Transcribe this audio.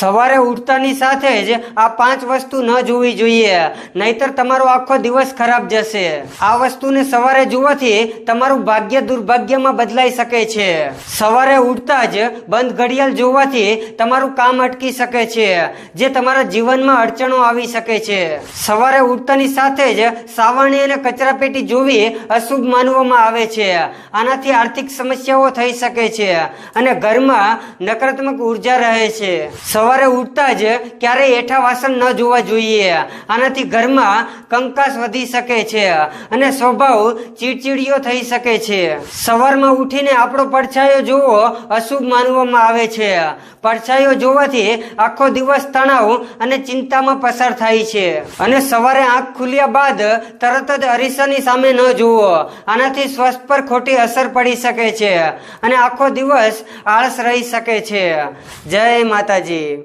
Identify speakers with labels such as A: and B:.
A: સવારે ઉઠતાની સાથે જ આ પાંચ વસ્તુ ન જોવી જોઈએ, નહીતર તમારો આખો દિવસ ખરાબ જશે. આ વસ્તુને સવારે જોવાથી તમારું ભાગ્ય દુર્ભાગ્યમાં બદલાઈ શકે છે. સવારે ઉઠતા જ બંધ ઘડિયાળ જોવાથી તમારું કામ અટકી શકે છે, જે તમારા જીવનમાં અડચણો આવી શકે છે. સવારે ઉઠતાની સાથે જ સાવરણી અને કચરાપેટી જોવી અશુભ માનવામાં આવે છે. આનાથી આર્થિક સમસ્યાઓ થઈ શકે છે અને ઘરમાં નકારાત્મક ઊર્જા રહે છે. સવારે ઉઠતા જ ક્યારેય એઠા વાસણ ન જોવા જોઈએ. આનાથી ઘરમાં કંકાસ વધી શકે છે અને સ્વભાવ ચીડચીડિયો થઈ શકે છે. સવારમાં ઉઠીને આપણો પડછાયો જોવો અશુભ માનવામાં આવે છે. પડછાયો જોવાથી આખો દિવસ તણાવ અને ચિંતામાં પસાર થાય છે. અને સવારે આંખ ખુલ્યા બાદ તરત જ અરીસાની સામે ન જુઓ. આનાથી સ્વાસ્થ્ય પર ખોટી અસર પડી શકે છે અને આખો દિવસ આળસ રહી શકે છે. જય માતાજી.